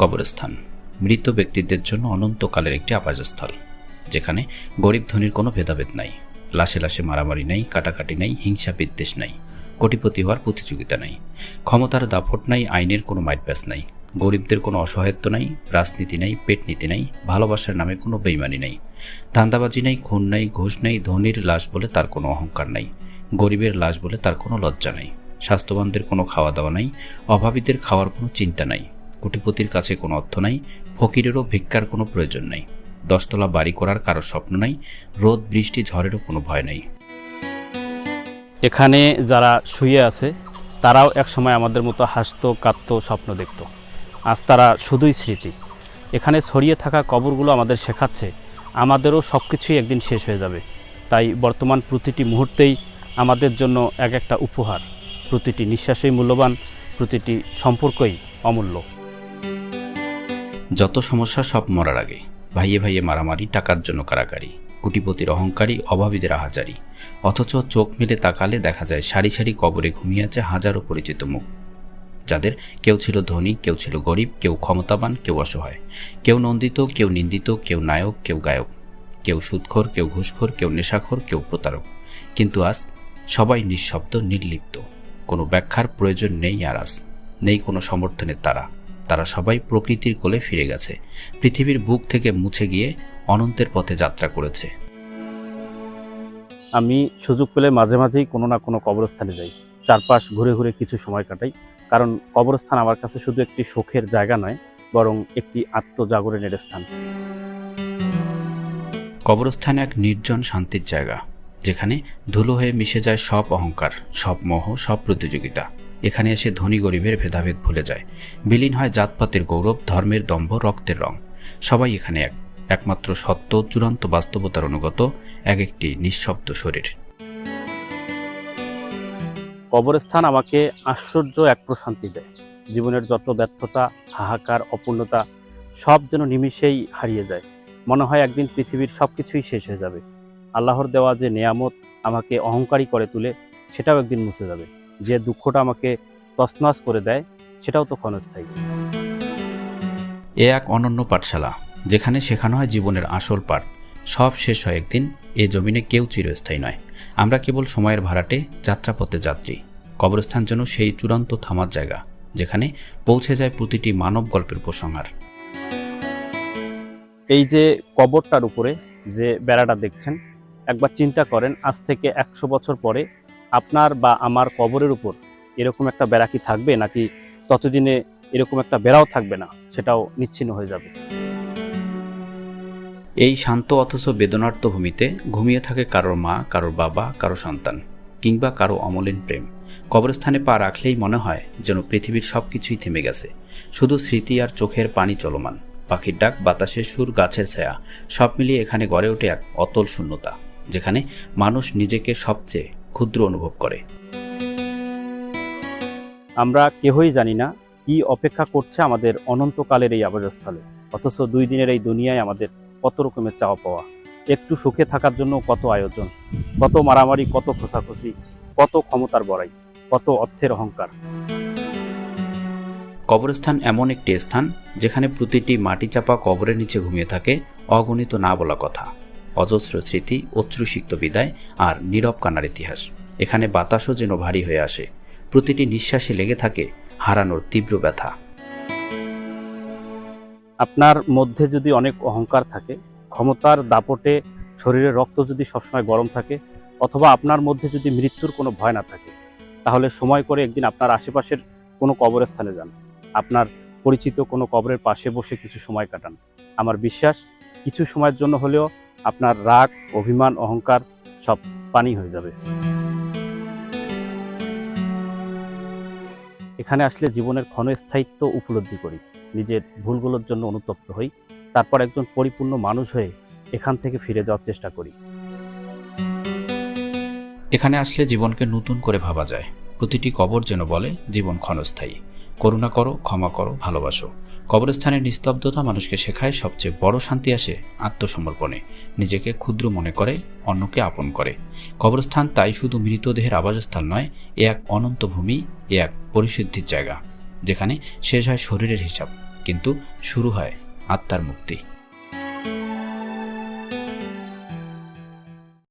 কবরস্থান। মৃত ব্যক্তিদের জন্য অনন্তকালের একটি আবাসস্থল, যেখানে গরিব ধনীর কোনো ভেদাভেদ নাই। লাশে লাশে মারামারি নাই, কাটাকাটি নাই, হিংসা বিদ্বেষ নাই, কোটিপতি হওয়ার প্রতিযোগিতা নাই, ক্ষমতার দাপট নাই, আইনের কোনো মাইটব্যাস নাই, গরিবদের কোনো অসহায়ত্ব নাই, রাজনীতি নাই, পেটনীতি নাই, ভালোবাসার নামে কোনো বেইমানি নাই, ধান্দাবাজি নাই, খুন নাই, ঘুষ নাই, ধনীর লাশ বলে তার কোনো অহংকার নাই, গরিবের লাশ বলে তার কোনো লজ্জা নাই, স্বাস্থ্যবানদের কোনো খাওয়া দাওয়া নাই, অভাবীদের খাওয়ার কোনো চিন্তা নাই কোটিপতির কাছে কোনো অর্থ নাই, ফকিরেরও ভিক্ষার কোনো প্রয়োজন নাই। দশতলা বাড়ি করার কারও স্বপ্ন নাই, রোদ, বৃষ্টি, ঝড়েরও কোনো ভয় নাই। এখানে যারা শুয়ে আছে, তারাও একসময় আমাদের মতো হাসতো, কাঁদতো, স্বপ্ন দেখত। আজ তারা শুধুই স্মৃতি। এখানে ছড়িয়ে থাকা কবরগুলো আমাদের শেখাচ্ছে, আমাদেরও সব কিছুই একদিন শেষ হয়ে যাবে। তাই বর্তমান প্রতিটি মুহূর্তেই আমাদের জন্য এক একটা উপহার। প্রতিটি নিঃশ্বাসেই মূল্যবান, প্রতিটি সম্পর্কই অমূল্য। যত সমস্যা সব মরার আগে। ভাইয়ে ভাইয়ে মারামারি, টাকার জন্য কারাকারি কুটিপতির অহংকারী, অভাবীদের আহাজারি। অথচ চোখ মেলে তাকালে দেখা যায় সারি সারি কবরে ঘুমিয়ে আছে হাজারো পরিচিত মুখ। যাদের কেউ ছিল ধনী, কেউ ছিল গরিব, কেউ ক্ষমতাবান, কেউ অসহায়। কেউ নন্দিত, কেউ নিন্দিত, কেউ নায়ক, কেউ গায়ক। কেউ সুদখোর কেউ ঘুষখোর, কেউ নেশাখোর, কেউ প্রতারক। কিন্তু আজ সবাই নিঃশব্দ, নির্লিপ্ত। কোনো ব্যাখ্যার প্রয়োজন নেই আর আজ। নেই কোনো সমর্থনের তারা। তারা সবাই প্রকৃতির কোলে ফিরে গেছে। পৃথিবীর বুক থেকে মুছে গিয়ে অনন্তের পথে যাত্রা করেছে। আমি সুযোগ পেলে মাঝে মাঝেই কোনো না কোনো কবরস্থানে যাই। চারপাশ ঘুরে ঘুরে কিছু সময় কাটাই। কারণ কবরস্থান আমার কাছে শুধু একটি শোকের জায়গা নয় বরং একটি আত্মজাগরণের স্থান। কবরস্থান এক নির্জন শান্তির জায়গা যেখানে ধুলো হয়ে মিশে যায় সব অহংকার সব মোহ সব প্রতিযোগিতা। এখানে এসে ধনী গরিবের ভেদাভেদ ভুলে যায়। বিলীন হয় জাতপাতের গৌরব, ধর্মের দম্ভ, রক্তের রং। সবাই এখানে এক, একমাত্র সত্য, চূড়ান্ত বাস্তবতার অনুগত, এক একটি নিঃশব্দ শরীর। কবরস্থান আমাকে আশ্চর্য এক প্রশান্তি দেয়। জীবনের যত ব্যর্থতা, হাহাকার, অপূর্ণতা, সব যেন নিমিষেই হারিয়ে যায়। মনে হয় একদিন পৃথিবীর সব কিছুই শেষ হয়ে যাবে। আল্লাহর দেওয়া যে নেয়ামত আমাকে অহংকারী করে তুলে, সেটাও একদিন মুছে যাবে। যে দুঃখটা আমাকে তছনছ করে দেয় সেটাও তো ক্ষণস্থায়ী। এ এক অনন্য পাঠশালা যেখানে শেখানো হয় জীবনের আসল পাঠ। সব শেষ হয় একদিন এ জমিনে কেউ চিরস্থায়ী নয়। আমরা কেবল সময়ের ভাড়াটে যাত্রাপথে যাত্রী। কবরস্থান যেন সেই চূড়ান্ত থামার জায়গা যেখানে পৌঁছে যায় প্রতিটি মানব গল্পের উপসংহার। এই যে কবরটার উপরে যে বেড়াটা দেখছেন একবার চিন্তা করেন আজ থেকে একশো বছর পরে আপনার বা আমার কবরের উপর এরকম একটা বেড়া কি থাকবে নাকি ততদিনে এরকম একটা বেড়াও থাকবে না? সেটাও নিচ্ছিন্ন হয়ে যাবে। এই শান্ত অথচ বেদনার্ত ভূমিতে ঘুমিয়ে থাকে কারোর মা, কারোর বাবা কারও সন্তান কিংবা কারও অমলিন প্রেম। কবরস্থানে পা রাখলেই মনে হয় যেন পৃথিবীর সব কিছুই থেমে গেছে। শুধু স্মৃতি আর চোখের পানি চলমান। পাখির ডাক, বাতাসের সুর, গাছের ছায়া, সব মিলিয়ে এখানে গড়ে ওঠে এক অতল শূন্যতা, যেখানে মানুষ নিজেকে সবচেয়ে ক্ষুদ্র অনুভব করে। আমরা কেহই জানি না কি অপেক্ষা করছে আমাদের অনন্তকালের এই আবাসস্থলে অথচ দুই দিনের এই দুনিয়ায় আমাদের কত রকমের চাওয়া পাওয়া। একটু সুখে থাকার জন্য কত আয়োজন কত মারামারি কত খোসাখুসি কত ক্ষমতার বড়াই কত অর্থের অহংকার। কবরস্থান এমন একটি স্থান যেখানে প্রতিটি মাটি চাপা কবরের নিচে ঘুমিয়ে থাকে অগণিত না বলা কথা। অজস্র স্মৃতি, অশ্রুসিক্ত বিদায় আর নীরব কান্নার ইতিহাস। এখানে বাতাসও যেন ভারী হয়ে আসে। প্রতিটি নিঃশ্বাসে লেগে থাকে হারানোর তীব্র ব্যথা। আপনার মধ্যে যদি অনেক অহংকার থাকে, ক্ষমতার দাপটে শরীরের রক্ত যদি সবসময় গরম থাকে, অথবা আপনার মধ্যে যদি মৃত্যুর কোনো ভয় না থাকে, তাহলে সময় করে একদিন আপনার আশেপাশের কোনো কবরস্থানে যান। আপনার পরিচিত কোনো কবরের পাশে বসে কিছু সময় কাটান। আমার বিশ্বাস, কিছু সময়ের জন্য হলেও আপনার রাগ, অভিমান, অহংকার সব পানি হয়ে যাবে। এখানে আসলে জীবনের ক্ষণস্থায়িত্ব উপলব্ধি করি। নিজের ভুলগুলোর জন্য অনুতপ্ত হই। তারপর একজন পরিপূর্ণ মানুষ হয়ে এখান থেকে ফিরে যাওয়ার চেষ্টা করি। এখানে আসলে জীবনকে নতুন করে ভাবা যায়। প্রতিটি কবর যেন বলে, জীবন ক্ষণস্থায়ী। করুণা করো, ক্ষমা করো, ভালোবাসো। কবরস্থানের নিস্তব্ধতা মানুষকে শেখায় সবচেয়ে বড় শান্তি আসে আত্মসমর্পণে। নিজেকে ক্ষুদ্র মনে করে, অন্যকে আপন করে। কবরস্থান তাই শুধু মৃতদেহের আবাসস্থল নয়, এ এক অনন্ত ভূমি, এ এক পরিশুদ্ধির জায়গা, যেখানে শেষ হয় শরীরের হিসাব, কিন্তু শুরু হয় আত্মার মুক্তি।